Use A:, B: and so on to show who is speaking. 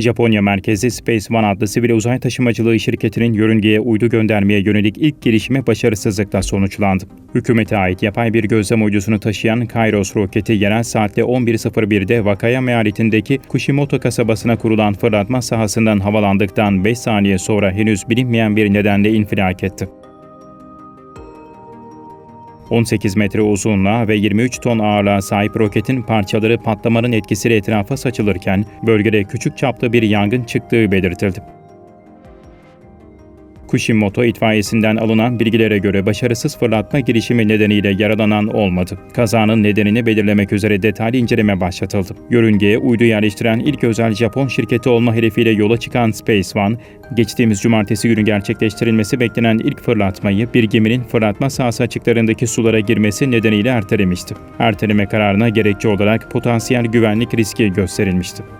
A: Japonya merkezli Space One adlı sivil uzay taşımacılığı şirketinin yörüngeye uydu göndermeye yönelik ilk girişimi başarısızlıkla sonuçlandı. Hükümete ait yapay bir gözlem uydusunu taşıyan Kairos roketi yerel saatle 11.01'de Wakayama eyaletindeki Kushimoto kasabasına kurulan fırlatma sahasından havalandıktan 5 saniye sonra henüz bilinmeyen bir nedenle infilak etti. 18 metre uzunluğa ve 23 ton ağırlığa sahip roketin parçaları patlamanın etkisiyle etrafa saçılırken bölgede küçük çaplı bir yangın çıktığı belirtildi. Kushimoto itfaiyesinden alınan bilgilere göre başarısız fırlatma girişimi nedeniyle yaralanan olmadı. Kazanın nedenini belirlemek üzere detaylı inceleme başlatıldı. Yörüngeye uydu yerleştiren ilk özel Japon şirketi olma hedefiyle yola çıkan Space One, geçtiğimiz cumartesi günü gerçekleştirilmesi beklenen ilk fırlatmayı bir geminin fırlatma sahası açıklarındaki sulara girmesi nedeniyle ertelemişti. Erteleme kararına gerekçe olarak potansiyel güvenlik riski gösterilmişti.